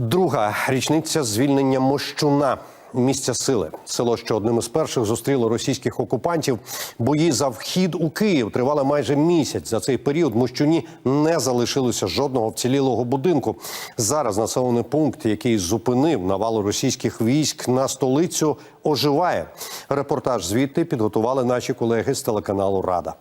Друга річниця звільнення Мощуна. Місця сили село, що одним із перших зустріло російських окупантів. Бої за вхід у Київ тривали майже місяць. За цей період Мощуні не залишилося жодного вцілілого будинку. Зараз населений пункт, який зупинив навалу російських військ на столицю, оживає. Репортаж звідти підготували наші колеги з телеканалу Рада.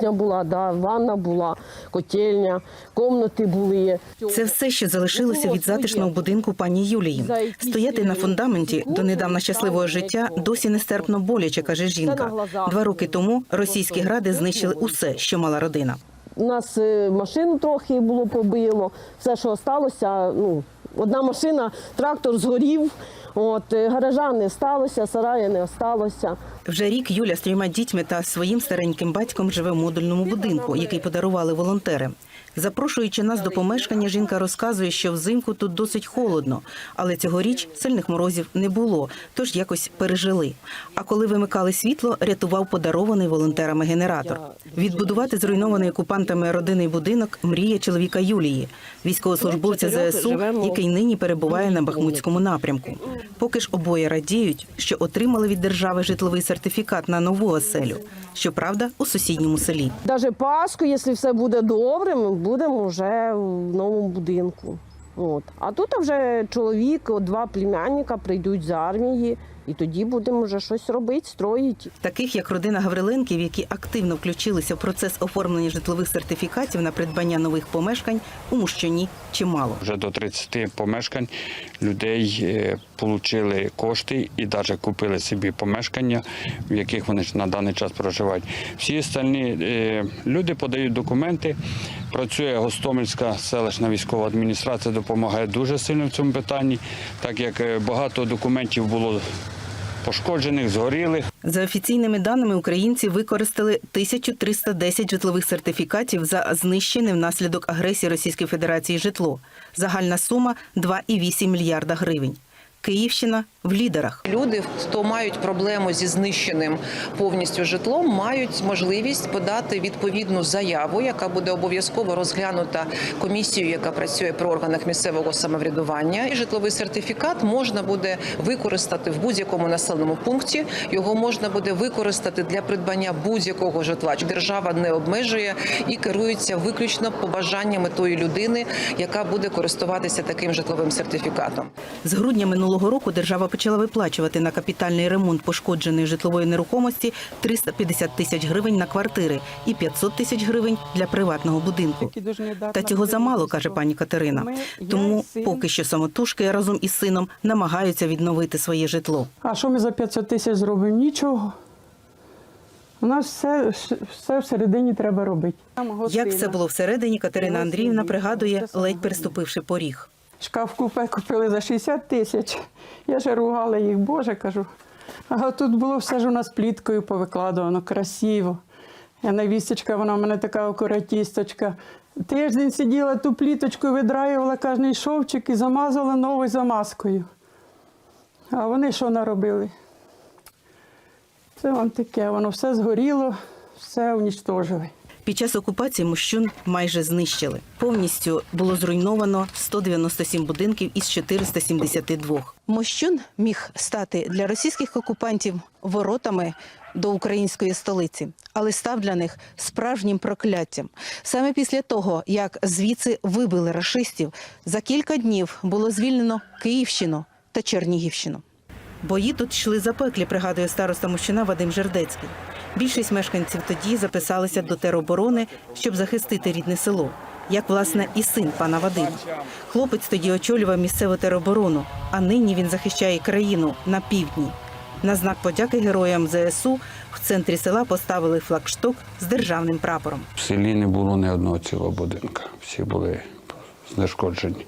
Кухня була, да, ванна була, котельня, комнати були. Це все, що залишилося від затишного будинку пані Юлії. Стояти на фундаменті донедавна щасливого життя досі нестерпно боляче, каже жінка. Два роки тому російські гради знищили усе, що мала родина. У нас е, машину трохи було побило. Все, що залишилося, ну, одна машина, трактор згорів. От, е, гаража не сталося, сарая не осталося. Вже рік Юля з трьома дітьми та своїм стареньким батьком живе в модульному будинку, який подарували волонтери. Запрошуючи нас до помешкання, жінка розказує, що взимку тут досить холодно, але цьогоріч сильних морозів не було, тож якось пережили. А коли вимикали світло, рятував подарований волонтерами генератор. Відбудувати зруйнований окупантами родинний будинок мріє чоловіка Юлії, військовослужбовця ЗСУ, який нині перебуває на Бахмутському напрямку. Поки ж обоє радіють, що отримали від держави житловий сертифікат на нову оселю. Щоправда, у сусідньому селі. Навіть Пасху, якщо все буде добре, ми будемо вже в новому будинку. От. А тут вже чоловік, два племянника прийдуть з армії, і тоді будемо вже щось робити, строїти. Таких як родина Гавриленків, які активно включилися в процес оформлення житлових сертифікатів на придбання нових помешкань, у Мущуні чимало. Вже до 30 помешкань людей е, отримали кошти і навіть купили собі помешкання, в яких вони ж на даний час проживають. Всі остальні е, люди подають документи. Працює Гостомельська селищна військова адміністрація, допомагає дуже сильно в цьому питанні, так як е, багато документів було пошкоджених, згорілих. За офіційними даними, українці використали 1310 житлових сертифікатів за знищене внаслідок агресії Російської Федерації житло. Загальна сума 2,8 мільярда гривень. Київщина в лідерах. Люди, хто мають проблему зі знищеним повністю житлом, мають можливість подати відповідну заяву, яка буде обов'язково розглянута комісією, яка працює при органах місцевого самоврядування. І житловий сертифікат можна буде використати в будь-якому населеному пункті. Його можна буде використати для придбання будь-якого житла. Держава не обмежує і керується виключно побажаннями тої людини, яка буде користуватися таким житловим сертифікатом. З грудня минулого року держава почала виплачувати на капітальний ремонт пошкодженої житлової нерухомості 350 тисяч гривень на квартири і 500 тисяч гривень для приватного будинку. Та цього замало, каже пані Катерина. Тому поки що самотужки разом із сином намагаються відновити своє житло. А що ми за 500 тисяч зробимо? Нічого. У нас все, все всередині треба робити. Як все було всередині, Катерина Андріївна пригадує, ледь переступивши поріг. Шкаф купе купили за 60 тисяч. Я ж ругала їх, Боже, кажу. А тут було все ж у нас пліткою повикладувано, красиво. Я невісточка, вона в мене така акуратісточка. Тиждень сиділа ту пліточку, видраювала кожний шовчик і замазала новою замазкою. А вони що наробили? Це вам таке, воно все згоріло, все унічтожили. Під час окупації Мощун майже знищили. Повністю було зруйновано 197 будинків із 472. Мощун міг стати для російських окупантів воротами до української столиці, але став для них справжнім прокляттям. Саме після того, як звідси вибили рашистів, за кілька днів було звільнено Київщину та Чернігівщину. Бої тут йшли запеклі, пригадує староста Мощуна Вадим Жердецький. Більшість мешканців тоді записалися до тероборони, щоб захистити рідне село, як власне і син пана Вадима. Хлопець тоді очолював місцеву тероборону, а нині він захищає країну на півдні. На знак подяки героям ЗСУ в центрі села поставили флагшток з державним прапором. В селі не було ні одного цілого будинка. Всі були знешкоджені.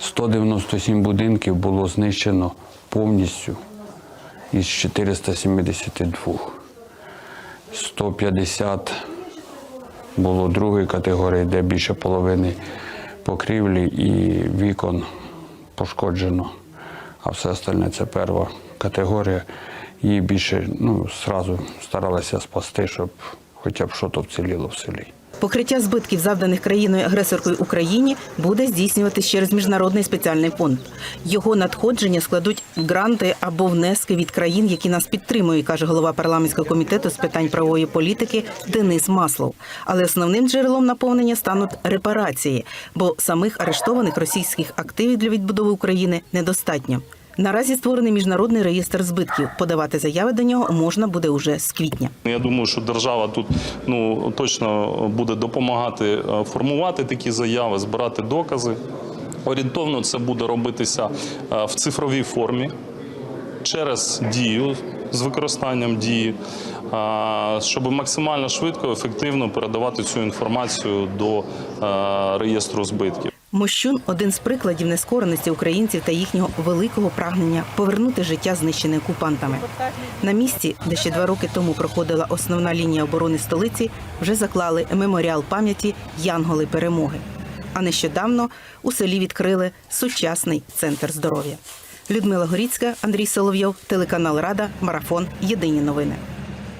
197 будинків було знищено повністю із 472. 150 було другої категорії, де більше половини покрівлі і вікон пошкоджено. А все остальне це перша категорія. Її більше ну, сразу старалися спасти, щоб хоча б щось вціліло в селі. Покриття збитків, завданих країною агресоркою Україні, буде здійснюватись через міжнародний спеціальний фонд. Його надходження складуть гранти або внески від країн, які нас підтримують, каже голова парламентського комітету з питань правової політики Денис Маслов. Але основним джерелом наповнення стануть репарації, бо самих арештованих російських активів для відбудови України недостатньо. Наразі створений міжнародний реєстр збитків. Подавати заяви до нього можна буде уже з квітня. Я думаю, що держава тут ну точно буде допомагати е, формувати такі заяви, збирати докази. Орієнтовно це буде робитися е, в цифровій формі через дію з використанням дії, е, щоб максимально швидко, ефективно передавати цю інформацію до реєстру збитків. Мощун один з прикладів нескореності українців та їхнього великого прагнення повернути життя знищене окупантами. На місці, де ще два роки тому проходила основна лінія оборони столиці, вже заклали меморіал пам'яті Янголи перемоги. А нещодавно у селі відкрили сучасний центр здоров'я. Людмила Горіцька, Андрій Соловйов, телеканал Рада, Марафон. Єдині новини.